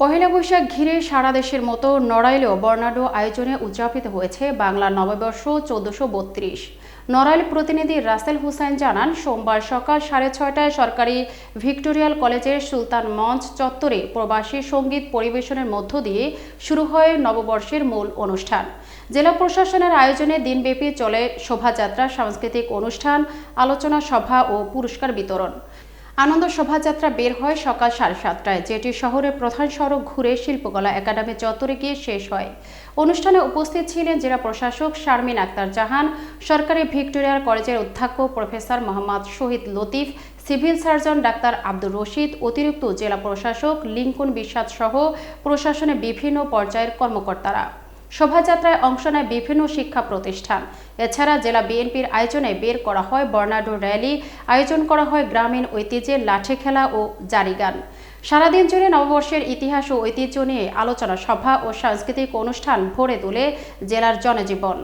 পহেলা বৈশাখ ঘিরে সারা দেশের মতো নড়াইলেও বর্ণাঢ্য আয়োজনে উদযাপিত হয়েছে বাংলা নববর্ষ চোদ্দশো বত্রিশ। নড়াইল প্রতিনিধি রাসেল হুসাইন জানান, সোমবার সকাল সাড়ে ছয়টায় সরকারি ভিক্টোরিয়াল কলেজের সুলতান মঞ্চ চত্বরে প্রবাসী সংগীত পরিবেশনের মধ্য দিয়ে শুরু হয় নববর্ষের মূল অনুষ্ঠান। জেলা প্রশাসনের আয়োজনে দিনব্যাপী চলে শোভাযাত্রা, সাংস্কৃতিক অনুষ্ঠান, আলোচনা সভা ও পুরস্কার বিতরণ। আনন্দ শোভাযাত্রা বের হয় সকাল সাড়ে সাতটায়, যেটি শহরের প্রধান সড়ক ঘুরে শিল্পকলা একাডেমি চত্বরে গিয়ে শেষ হয়। অনুষ্ঠানে উপস্থিত ছিলেন জেলা প্রশাসক শারমিন আক্তার জাহান, সরকারি ভিক্টোরিয়ার কলেজের অধ্যক্ষ professor Mohammad Shahid Latif, civil surgeon doctor Abdur Rashid, অতিরিক্ত জেলা প্রশাসক লিঙ্কন বিশ্বাস সহ প্রশাসনের বিভিন্ন পর্যায়ের কর্মকর্তারা। শোভাযাত্রায় অংশ নেয় বিভিন্ন শিক্ষা প্রতিষ্ঠান। এছাড়া জেলা বিএনপির আয়োজনে বের করা হয় বর্ণাঢ্য র্যালি, আয়োজন করা হয় গ্রামীণ ঐতিহ্যের লাঠি খেলা ও জারিগান। সারাদিন জুড়ে নববর্ষের ইতিহাস ও ঐতিহ্য নিয়ে আলোচনা সভা ও সাংস্কৃতিক অনুষ্ঠান ভরে তোলে জেলার জনজীবন।